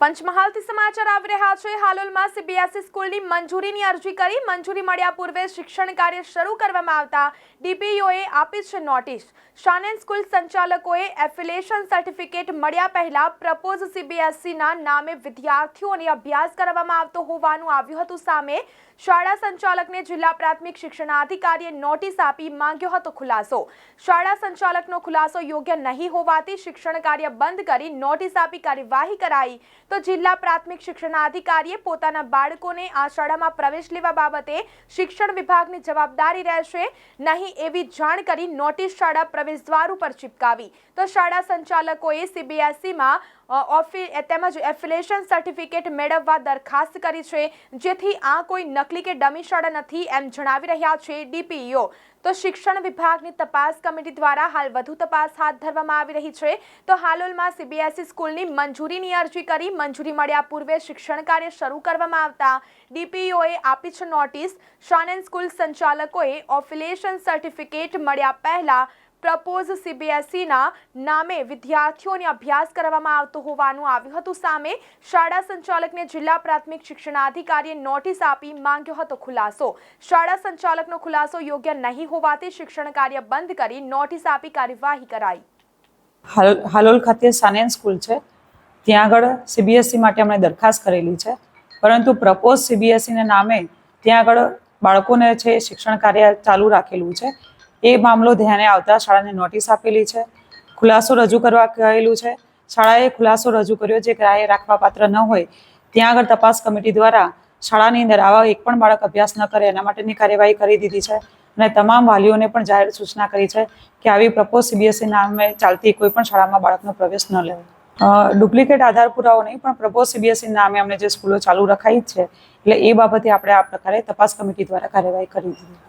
પંચમહાલથી સમાચાર આવી રહ્યા છે. હાલોલમાં સીબીએસઈ સ્કૂલની મંજૂરીની અરજી કરી. મંજૂરી મળ્યા પૂર્વે શિક્ષણ કાર્ય શરૂ કરવામાં આવતા ડીપીઓએ આપી છે નોટિસ. શાનેન સ્કૂલ સંચાલકોએ એફિલિએશન સર્ટિફિકેટ મળ્યા પહેલા પ્રપોઝ સીબીએસઈના નામે વિદ્યાર્થીઓને અભ્યાસ કરવામાં આવતો હોવાનું આવ્યું હતું. સામે શાળા સંચાલકને જિલ્લા પ્રાથમિક શિક્ષણાધિકારીએ નોટિસ આપી માંગ્યો હતો ખુલાસો. શાળા સંચાલકનો ખુલાસો યોગ્ય નહીં હોવાથી શિક્ષણ કાર્ય બંધ કરી નોટિસ આપી કાર્યવાહી કરાઈ. તો જિલ્લા પ્રાથમિક શિક્ષણાધિકારીએ પોતાના બાળકોને આ શાળામાં પ્રવેશ લેવા બાબતે શિક્ષણ વિભાગની જવાબદારી રહેશે. નહીં એવી જાણ કરી નોટિસ શાળા પ્રવેશ દ્વાર ઉપર ચિપકાવી. તો શાળા સંચાલકોએ સીબીએસઈમાં તેમજ એફિલેશન સર્ટિફિકેટ મેળવવા દરખાસ્ત કરી છે. જેથી આ કોઈ નકલી કે ડમી શાળા નથી એમ જણાવી રહ્યા છે ડીપીઈઓ તો શિક્ષણ વિભાગની તપાસ કમિટી દ્વારા હાલ વધુ તપાસ હાથ ધરવામાં આવી રહી છે. તો હાલોલમાં સીબીએસઈ સ્કૂલની મંજૂરીની અરજી કરી મંજૂરી મળ્યા પૂર્વે શિક્ષણ કાર્ય શરૂ કરવામાં આવતા ડીપીઓએ આપી છે નોટિસ. શાનન સ્કૂલ સંચાલકોએ ઓફિલેશન સર્ટિફિકેટ મળ્યા પહેલા પ્રપોઝ સીબીએસઈના નામે વિદ્યાર્થીઓને અભ્યાસ કરવામાં આવતો હોવાનું આવ્યું હતું. સામે શાળા સંચાલકને જિલ્લા પ્રાથમિક શિક્ષણાધિકારીએ નોટિસ આપી માંગ્યો હતો ખુલાસો. શાળા સંચાલકનો ખુલાસો યોગ્ય નહીં હોવાથી શિક્ષણ કાર્ય બંધ કરી નોટિસ આપી કાર્યવાહી કરાઈ. હાલ હાલોલ ખાતે સાનેન સ્કૂલ છે. ત્યાં આગળ સીબીએસઈ માટે અમે દરખાસ્ત કરેલી છે. પરંતુ પ્રપોઝ સીબીએસઈના નામે ત્યાં આગળ બાળકોને છે શિક્ષણ કાર્ય ચાલુ રાખેલું છે. એ મામલો ધ્યાને આવતા શાળાને નોટિસ આપેલી છે. ખુલાસો રજૂ કરવા કહેલું છે. શાળાએ ખુલાસો રજૂ કર્યો જે ગ્રાહ્ય રાખવા પાત્ર ન હોય, ત્યાં આગળ તપાસ કમિટી દ્વારા શાળાની અંદર આવા એક પણ બાળક અભ્યાસ ન કરે એના માટેની કાર્યવાહી કરી દીધી છે અને તમામ વાલીઓને પણ જાહેર સૂચના કરી છે કે આવી પ્રપોઝ સીબીએસઈ નામે ચાલતી કોઈ પણ શાળામાં બાળકનો પ્રવેશ ન લેવો ડુપ્લિકેટ આધાર પુરાવો નહીં, પણ પ્રપોઝ સીબીએસઈ નામે અમને જે સ્કૂલો ચાલુ રખાઈ છે, એટલે એ બાબતે આપણે આ પ્રકારે તપાસ કમિટી દ્વારા કાર્યવાહી કરી દીધી.